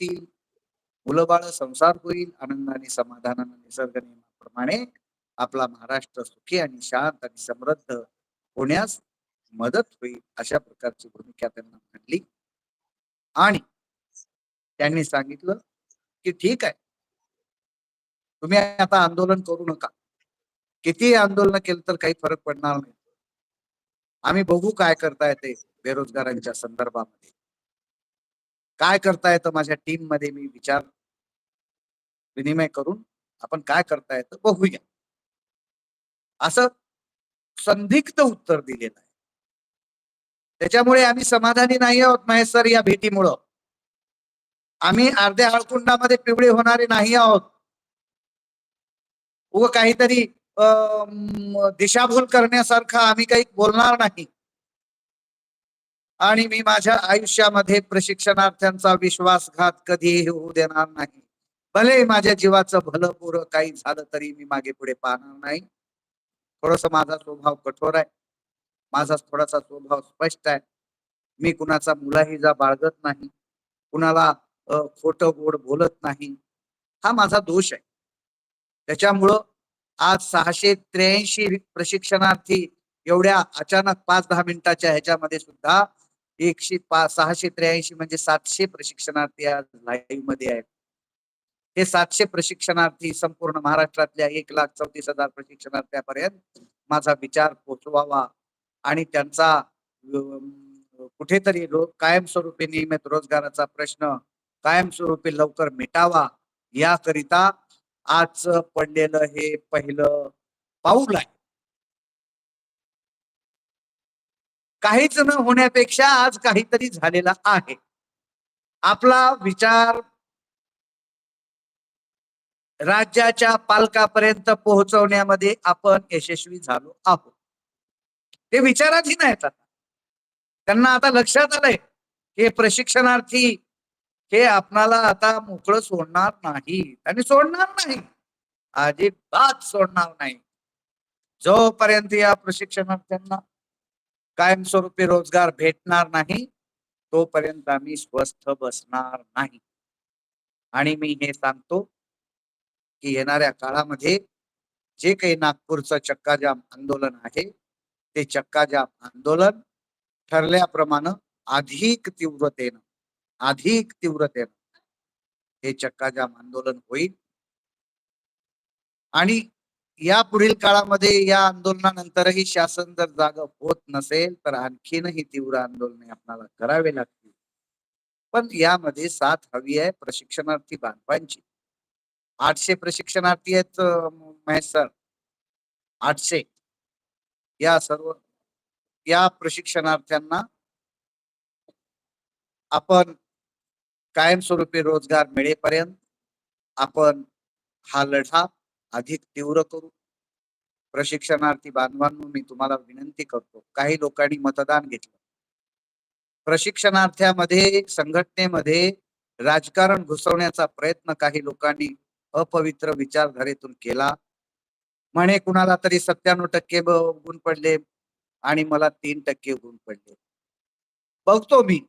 होतील. मुलं बाळ संसार होईल आनंदाने समाधानाने निसर्ग नियमाप्रमाणे आपला महाराष्ट्र सुखी आणि शांत आणि समृद्ध होण्यास मदत होईल अशा प्रकारची भूमिका त्यांना मांडली आणि त्यांनी सांगितलं की ठीक आहे. तुम्ही आता आंदोलन करू नका. किती आंदोलन केलं तर काही फरक पडणार नाही. आम्ही बघू काय करता येते बेरोजगारांच्या संदर्भामध्ये. काय करता येतं माझ्या टीममध्ये मी विचार विनिमय करून आपण काय करता येतं बघूया. असं संदिग्ध उत्तर दिलेलं आहे. त्याच्यामुळे आम्ही समाधानी नाही आहोत महेश सर या भेटीमुळं. आम्ही अर्ध्या हळकुंडामध्ये पिवळे होणारे नाही आहोत. व काहीतरी दिशाभूल करण्यासारखं आम्ही काही बोलणार नाही. आणि मी माझ्या आयुष्यामध्ये प्रशिक्षणार्थ्यांचा विश्वासघात कधीही होऊ देणार नाही. भले माझ्या जीवाचं भलं पुरं काही झालं तरी मी मागे पुढे पाहणार नाही. थोडस माझा स्वभाव कठोर आहे. माझा थोडासा स्वभाव स्पष्ट आहे. मी कुणाचा मुलाहिजा बाळगत नाही. कुणाला खोट गोड बोलत नाही. हा माझा दोष आहे. त्याच्यामुळं आज सहाशे त्र्याऐंशी प्रशिक्षणार्थी एवढ्या अचानक पाच दहा मिनिटाच्या ह्याच्यामध्ये सुद्धा एकशे पाच सहाशे त्र्याऐंशी म्हणजे सातशे प्रशिक्षणार्थी आज लाईव्हमध्ये आहेत. हे सातशे प्रशिक्षणार्थी संपूर्ण महाराष्ट्रातल्या एक लाख चौतीस हजार प्रशिक्षणार्थ्यापर्यंत माझा विचार पोचवावा आणि त्यांचा कुठेतरी रो कायमस्वरूपी नियमित रोजगाराचा प्रश्न कायमस्वरूपी लवकर मिटावा याकरिता आज पडलेलं हे पहिलं पाऊल आहे. काहीच न होण्यापेक्षा आज काहीतरी झालेला आहे. आपला विचार राज्याच्या पालकापर्यंत पोहोचवण्यामध्ये आपण यशस्वी झालो आहोत. ते विचाराधीन आहेत आता. त्यांना आता लक्षात आलंय हे प्रशिक्षणार्थी हे आपणाला आता मोकळं सोडणार नाही. आणि सोडणार नाही. अजिबात सोडणार नाही. जोपर्यंत या प्रशिक्षणार्थ्यांना कायमस्वरूपी रोजगार भेटणार नाही तोपर्यंत आम्ही स्वस्थ बसणार नाही. आणि मी हे सांगतो की येणाऱ्या काळामध्ये जे काही नागपूरचं चक्काजाम आंदोलन आहे ते चक्काजाम आंदोलन ठरल्याप्रमाणे अधिक तीव्रतेनं अधिक तीव्रतेनं हे चक्काजाम आंदोलन होईल. आणि या पुढील काळामध्ये या आंदोलनानंतरही शासन जर जाग होत नसेल तर आणखीनही तीव्र आंदोलने आपल्याला करावे लागतील. पण यामध्ये साथ हवी आहे प्रशिक्षणार्थी बांधवांची. आठशे प्रशिक्षणार्थी आहेत महेश सर आठशे. या सर्व या प्रशिक्षणार्थ्यांना आपण कायमस्वरूपी रोजगार मिळेपर्यंत आपण हा लढा अधिक तीव्र करू. प्रशिक्षणार्थी बांधवांनो मी तुम्हाला विनंती करतो काही लोकांनी मतदान घेतलं. प्रशिक्षणार्थ्यामध्ये संघटनेमध्ये राजकारण घुसवण्याचा प्रयत्न काही लोकांनी अपवित्र विचारधारेतून केला. म्हणे कुणाला तरी सत्त्याण्णव टक्के गुण पडले आणि मला तीन टक्के गुण पडले. बघतो मी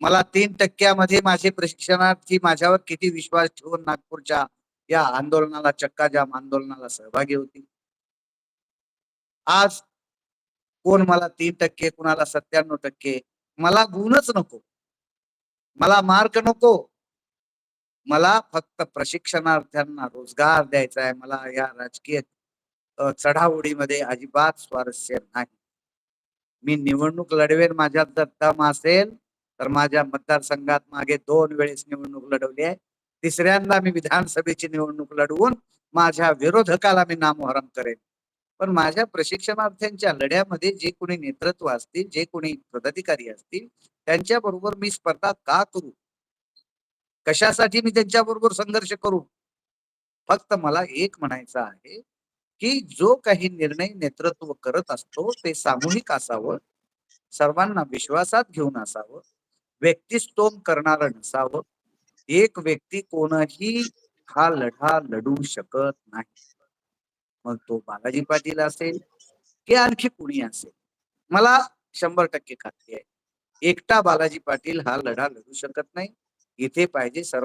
मला तीन टक्क्यामध्ये माझे प्रशिक्षणार्थी माझ्यावर किती विश्वास ठेवून नागपूरच्या या आंदोलनाला चक्काजाम आंदोलनाला सहभागी होती आज कोण मला तीन टक्के कुणाला सत्त्याण्णव टक्के मला गुणच नको. मला मार्क नको. मला फक्त प्रशिक्षणार्थ्यांना रोजगार द्यायचा आहे. मला या राजकीय चढावडीमध्ये चढाओढीमध्ये अजिबात स्वारस्य नाही. मी निवडणूक लढवेन माझ्यात जर दम असेल तर माझ्या मतदारसंघात मागे दोन वेळेस निवडणूक लढवली आहे. तिसऱ्यांदा मी विधानसभेची निवडणूक लढवून माझ्या विरोधकाला मी नामोहरम करेन. पण माझ्या प्रशिक्षणार्थ्यांच्या लढ्यामध्ये जे कोणी नेतृत्व असतील जे कोणी पदाधिकारी असतील त्यांच्या बरोबर मी स्पर्धा का करू? कशासाठी मी त्यांच्या बरोबर संघर्ष करू? फक्त मला एक म्हणायचं आहे की जो काही निर्णय नेतृत्व करत असतो ते सामूहिक असावं सर्वांना विश्वासात घेऊन असावं व्यक्तिस्तोम करणारं नसावं एक व्यक्ती कोणही हा लढा लढू शकत नाही. मग तो बालाजी पाटील असेल की आणखी कुणी असेल? मला शंभर टक्के खात्री आहे. एकटा बालाजी पाटील हा लढा लढू शकत नाही. इथे पाहिजे सर्व